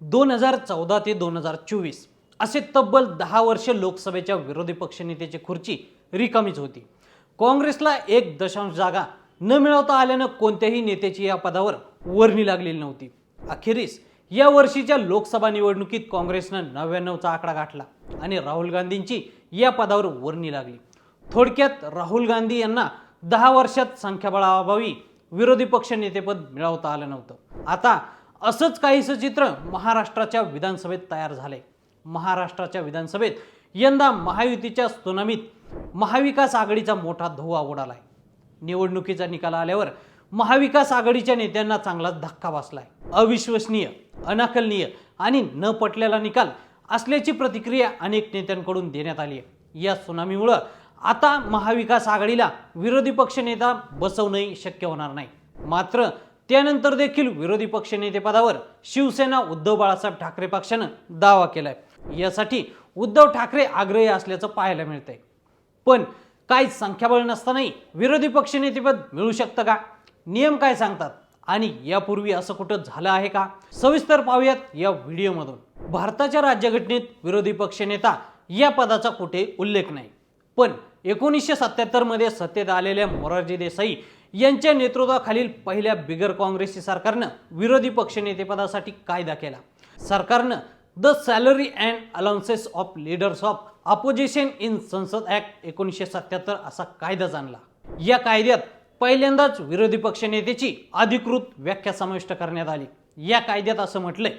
दोन हजार चौदा ते दोन हजार चोवीस असे तब्बल दहा वर्ष लोकसभेच्या विरोधी पक्षनेत्याची खुर्ची रिकामीच होती. काँग्रेसला एक दशांश जागा न मिळवता आल्यानं कोणत्याही नेत्याची या पदावर वर्णी लागलेली नव्हती. अखेरीस या वर्षीच्या लोकसभा निवडणुकीत काँग्रेसनं नव्याण्णवचा आकडा गाठला आणि राहुल गांधींची या पदावर वर्णी लागली. थोडक्यात राहुल गांधी यांना दहा वर्षात संख्याबळाअभावी विरोधी पक्ष नेतेपद मिळवता आलं नव्हतं. आता असंच काहीसं चित्र महाराष्ट्राच्या विधानसभेत तयार झाले महाराष्ट्राच्या विधानसभेत यंदा महायुतीच्या सुनामीत महाविकास आघाडीचा मोठा धुवा उडालाय. निवडणुकीचा निकाल आल्यावर महाविकास आघाडीच्या नेत्यांना चांगलाच धक्का बसलाय. अविश्वसनीय अनाकलनीय आणि न पटलेला निकाल असल्याची प्रतिक्रिया अनेक नेत्यांकडून देण्यात आली आहे. या सुनामीमुळं आता महाविकास आघाडीला विरोधी पक्षनेता बसवणंही शक्य होणार नाही. मात्र त्यानंतर देखील विरोधी पक्षनेतेपदावर शिवसेना उद्धव बाळासाहेब ठाकरे पक्षानं दावा केलाय. यासाठी उद्धव ठाकरे आग्रही असल्याचं पाहायला मिळतंय. पण काही संख्याबळ नसतानाही विरोधी पक्षनेतेपद मिळू शकतं का? नियम काय सांगतात? आणि यापूर्वी असं कुठं झालं आहे का? सविस्तर पाहूयात या व्हिडिओमधून. भारताच्या राज्यघटनेत विरोधी पक्षनेता या पदाचा कुठे उल्लेख नाही. पण एकोणीसशे सत्याहत्तरमध्ये सत्तेत आलेल्या मोरारजी देसाई यांच्या नेतृत्वाखालील पहिल्या बिगर काँग्रेसी सरकारनं विरोधी पक्षनेतेपदासाठी कायदा केला. सरकारनं the salary and allowances of leaders of opposition in संसद ॲक्ट एकोणीसशे सत्याहत्तर असा कायदा आणला या कायद्यात पहिल्यांदाच विरोधी पक्षनेत्याची अधिकृत व्याख्या समाविष्ट करण्यात आली. या कायद्यात असं म्हटलंय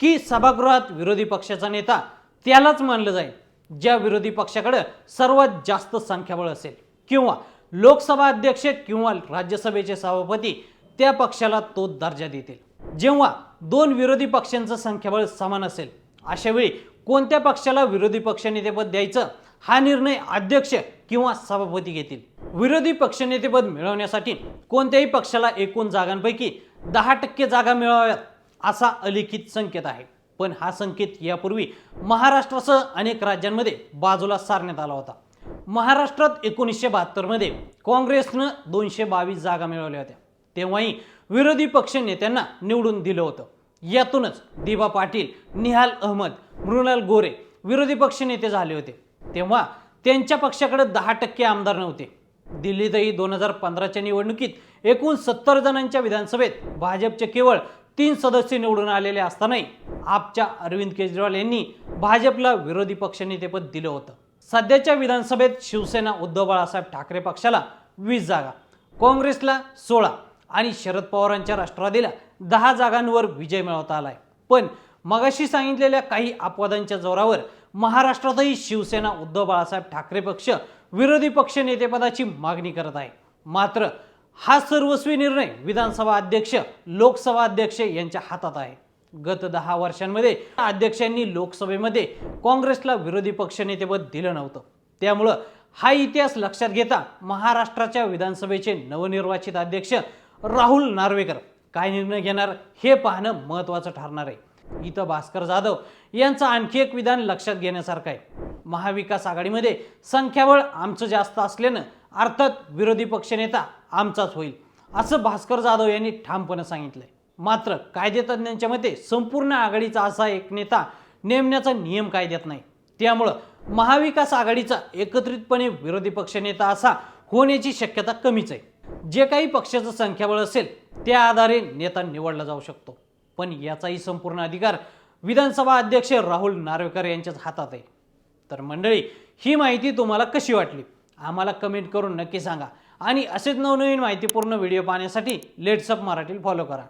की सभागृहात विरोधी पक्षाचा नेता त्यालाच मानलं जाईल ज्या विरोधी पक्षाकडे सर्वात जास्त संख्याबळ असेल किंवा लोकसभा अध्यक्ष किंवा राज्यसभेचे सभापती त्या पक्षाला तो दर्जा देतील. जेव्हा दोन विरोधी पक्षांचं संख्याबळ समान असेल अशा वेळी कोणत्या पक्षाला विरोधी पक्षनेतेपद द्यायचं हा निर्णय अध्यक्ष किंवा सभापती घेतील. विरोधी पक्षनेतेपद मिळवण्यासाठी कोणत्याही पक्षाला एकूण जागांपैकी दहा टक्के जागा मिळाव्यात असा अलिखित संकेत आहे. पण हा संकेत यापूर्वी महाराष्ट्रासह अनेक राज्यांमध्ये बाजूला सारण्यात आला होता. महाराष्ट्रात एकोणीसशे बहात्तरमध्ये काँग्रेसनं दोनशे बावीस जागा मिळवल्या होत्या. तेव्हाही विरोधी पक्ष नेत्यांना निवडून दिलं होतं. यातूनच दिबा पाटील निहाल अहमद मृणाल गोरे विरोधी पक्ष नेते झाले होते. तेव्हा त्यांच्या पक्षाकडे दहा टक्के आमदार नव्हते. दिल्लीतही दोन हजार पंधराच्या निवडणुकीत एकूण सत्तर जणांच्या विधानसभेत भाजपचे केवळ तीन सदस्य निवडून आलेले असतानाही आपच्या अरविंद केजरीवाल यांनी भाजपला विरोधी पक्षनेतेपद दिलं होतं. सध्याच्या विधानसभेत शिवसेना उद्धव बाळासाहेब ठाकरे पक्षाला वीस जागा काँग्रेसला सोळा आणि शरद पवारांच्या राष्ट्रवादीला दहा जागांवर विजय मिळवता आलाय. पण मगाशी सांगितलेल्या काही अपवादांच्या जोरावर महाराष्ट्रातही शिवसेना उद्धव बाळासाहेब ठाकरे पक्ष विरोधी पक्ष नेतेपदाची मागणी करत आहे. मात्र हा सर्वस्वी निर्णय विधानसभा अध्यक्ष लोकसभा अध्यक्ष यांच्या हातात आहे. गत दहा वर्षांमध्ये अध्यक्षांनी लोकसभेमध्ये काँग्रेसला विरोधी पक्षनेतेपद दिलं नव्हतं. त्यामुळं हा इतिहास लक्षात घेता महाराष्ट्राच्या विधानसभेचे नवनिर्वाचित अध्यक्ष राहुल नार्वेकर काय निर्णय घेणार हे पाहणं महत्त्वाचं ठरणार आहे. इथं भास्कर जाधव यांचं आणखी एक विधान लक्षात घेण्यासारखं आहे. महाविकास आघाडीमध्ये संख्याबळ आमचं जास्त असल्यानं अर्थात विरोधी पक्षनेता आमचाच होईल असं भास्कर जाधव यांनी ठामपणे सांगितलंय. मात्र कायदेतज्ञांच्या मते संपूर्ण आघाडीचा असा एक नेता नेमण्याचा नियम कायद्यात नाही. त्यामुळं महाविकास आघाडीचा एकत्रितपणे विरोधी पक्षनेता असा होण्याची शक्यता कमीच आहे. जे काही पक्षाचं संख्याबळ असेल त्या आधारे नेता निवडला जाऊ शकतो. पण याचाही संपूर्ण अधिकार विधानसभा अध्यक्ष राहुल नार्वेकर यांच्याच हातात आहे. तर मंडळी ही माहिती तुम्हाला कशी वाटली? आम्हाला कमेंट करून नक्की सांगा. आणि असेच नवनवीन माहितीपूर्ण व्हिडिओ पाहण्यासाठी लेट्सअप मराठी फॉलो करा.